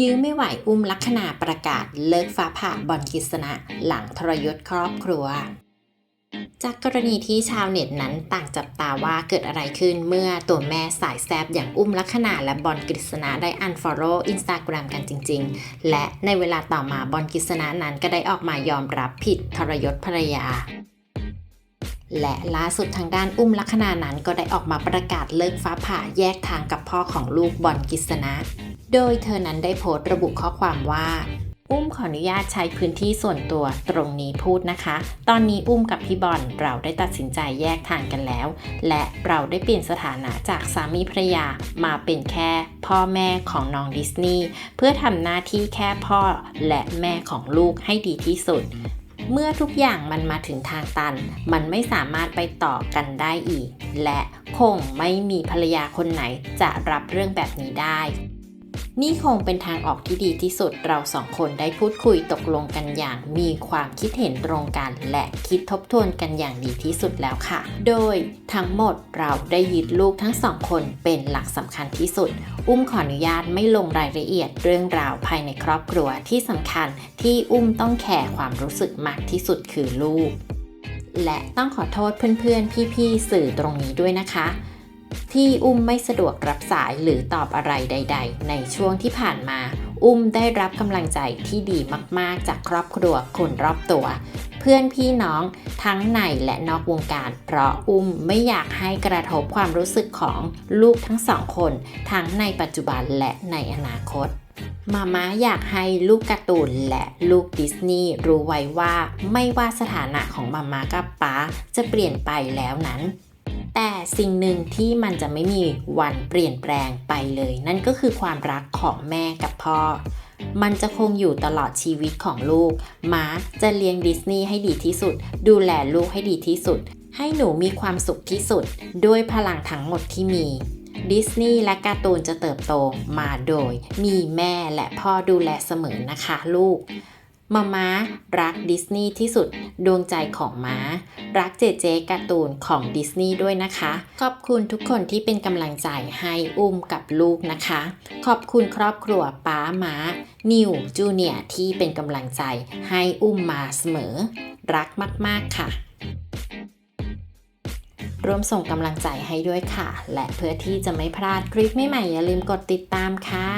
ยื้อไม่ไหวอุ้มลักษณาประกาศเลิกฟ้าผ่าบอลกิษณะหลังทรยศครอบครัว จากกรณีที่ชาวเน็ตนั้นต่างจับตาว่าเกิดอะไรขึ้นเมื่อตัวแม่สายแซบอย่างอุ้มลักษณาและบอลกฤษณะได้อันฟอลโล่อินสตาแกรมกันจริง ๆ และในเวลาต่อมาบอลกฤษณะนั้นก็ได้ออกมายอมรับผิดทรยศภรรยาและล่าสุดทางด้านอุ้มลักษณานั้นก็ได้ออกมาประกาศเลิกฟ้าผ่าแยกทางกับพ่อของลูกบอลกิษณะ โดยเธอนั้นได้โพสต์ระบุข้อความว่า อุ้มขออนุญาตใช้พื้นที่ส่วนตัวตรงนี้พูดนะคะ ตอนนี้อุ้มกับพี่บอลเราได้ตัดสินใจแยกทางกันแล้ว และเราได้เปลี่ยนสถานะจากสามีภรรยามาเป็นแค่พ่อแม่ของน้องดิสนีย์เพื่อทำหน้าที่แค่พ่อและแม่ของลูกให้ดีที่สุดเมื่อทุกอย่างมันมาถึงทางตัน มันไม่สามารถไปต่อกันได้อีก และคงไม่มีภรรยาคนไหนจะรับเรื่องแบบนี้ได้ นี่คงเป็นทางออกที่ดีที่สุดเราสองคนได้พูดคุยตกลงกันอย่าง มีความคิดเห็นตรงกัน และคิดทบทวนกันอย่างดีที่สุดแล้วค่ะ โดยทั้งหมดเราได้ยึดลูกทั้งสองคนเป็นหลักสำคัญที่สุด อุ้มขออนุญาตไม่ลงรายละเอียดเรื่องราวภายในครอบครัวที่สำคัญที่อุ้มต้องแคร์ความรู้สึกมากที่สุดคือลูก และต้องขอโทษเพื่อนๆ พี่ๆ สื่อตรงนี้ด้วยนะคะ ที่อุ้มไม่สะดวกรับสายหรือตอบอะไรใด ๆ ในช่วงที่ผ่านมา อุ้มได้รับกำลังใจที่ดีมากๆ จากครอบครัวคนรอบตัว เพื่อนพี่น้องทั้งในและนอกวงการ เพราะอุ้มไม่อยากให้กระทบความรู้สึกของลูกทั้งสองคน ทั้งในปัจจุบันและในอนาคตมาม่าอยากให้ลูกการ์ตูนและลูกดิสนีย์รู้ไว้ว่าไม่ว่าสถานะของมาม่ากับป๊าจะเปลี่ยนไปแล้วนั้น แต่สิ่งหนึ่งที่มันจะไม่มีวันเปลี่ยนแปลงไปเลย นั่นก็คือความรักของแม่กับพ่อ มันจะคงอยู่ตลอดชีวิตของลูกม้าจะเลี้ยงดิสนีย์ให้ดีที่สุด ดูแลลูกให้ดีที่สุด ให้หนูมีความสุขที่สุด ด้วยพลังทั้งหมดที่มีดิสนีย์และการ์ตูนจะเติบโตมาโดย มีแม่และพ่อดูแลเสมอนะคะลูก มาม้ารักดิสนีย์ที่สุดดวงใจของม้า รักเจเจการ์ตูนของดิสนีย์ด้วยนะคะ ขอบคุณทุกคนที่เป็นกำลังใจให้อุ้มกับลูกนะคะ ขอบคุณครอบครัวป้าม้า นิวจูเนียที่เป็นกำลังใจให้อุ้มมาเสมอ รักมากๆค่ะร่วมส่งกำลังใจให้ด้วยค่ะ และเพื่อที่จะไม่พลาดคลิปใหม่ๆอย่าลืมกดติดตามค่ะ